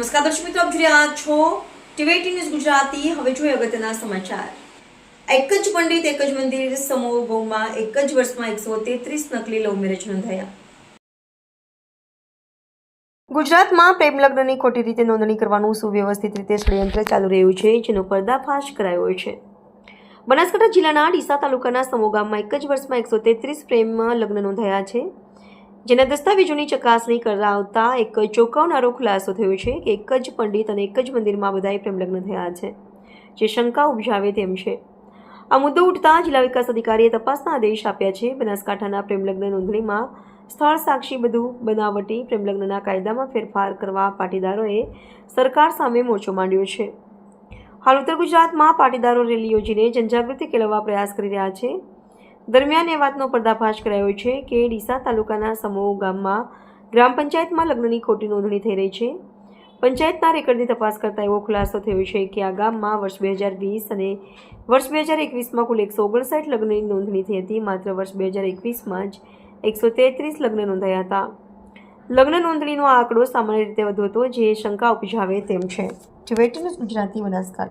નમસ્કાર દર્શક મિત્રો, આપ જોઈ રહ્યા છો ટીવીટી ન્યૂઝ ગુજરાતી. હવે જોઈએ અગત્યના સમાચાર. એક જ પંડિત, એક જ મંદિર, સમૂહ, ગૌમાં એક જ વર્ષમાં એકસો તેત્રીસ નકલી લવ મેરેજ નોંધાયા. ગુજરાતમાં પ્રેમ લગ્નની ખોટી રીતે નોંધણી કરવાનું સુવ્યવસ્થિત રીતે ષડયંત્ર ચાલુ રહ્યું છે, જેનો પર્દાફાશ કરાયો છે. બનાસકાંઠા જિલ્લાના ડીસા તાલુકાના સમૂહ ગામમાં એક જ વર્ષમાં એકસો તેત્રીસ પ્રેમ લગ્ન નોંધાયા છે. જેના દસ્તાવેજોની ચકાસણી કરાવતા એક ચોંકાવનારો ખુલાસો થયો છે કે એક જ પંડિત અને એક જ મંદિરમાં બધાએ પ્રેમલગ્ન થયા છે. જે શંકા ઉપજાવે તેમ છે. આ મુદ્દો ઉઠતા જિલ્લા વિકાસ અધિકારીએ તપાસના આદેશ આપ્યા છે. બનાસકાંઠાના પ્રેમલગ્ન નોંધણીમાં સ્થળ સાક્ષી બધું બનાવટી પ્રેમલગ્નના કાયદામાં ફેરફાર કરવા પાટીદારોએ સરકાર સામે મોરચો માંડ્યો છે. હાલ ઉત્તર ગુજરાતમાં પાટીદારો રેલી યોજીને જનજાગૃતિ કેળવવા પ્રયાસ કરી રહ્યા છે. દરમિયાન એ વાતનો પર્દાફાશ કરાયો છે કે ડીસા તાલુકાના સમૂહ ગામમાં ગ્રામ પંચાયતમાં લગ્નની ખોટી નોંધણી થઈ રહી છે. પંચાયતના રેકર્ડની તપાસ કરતા એવો ખુલાસો થયો છે કે આ ગામમાં વર્ષ બે હજાર વીસ અને વર્ષ બે હજાર એકવીસમાં કુલ એકસો ઓગણસાઠ લગ્નની નોંધણી થઈ હતી. માત્ર વર્ષ બે હજાર એકવીસમાં જ એકસો તેત્રીસ લગ્ન નોંધાયા હતા. લગ્ન નોંધણીનો આંકડો સામાન્ય રીતે વધુ હતો, જે શંકા ઉપજાવે તેમ છે. ટીવેટી ગુજરાતી બનાસકાંઠા.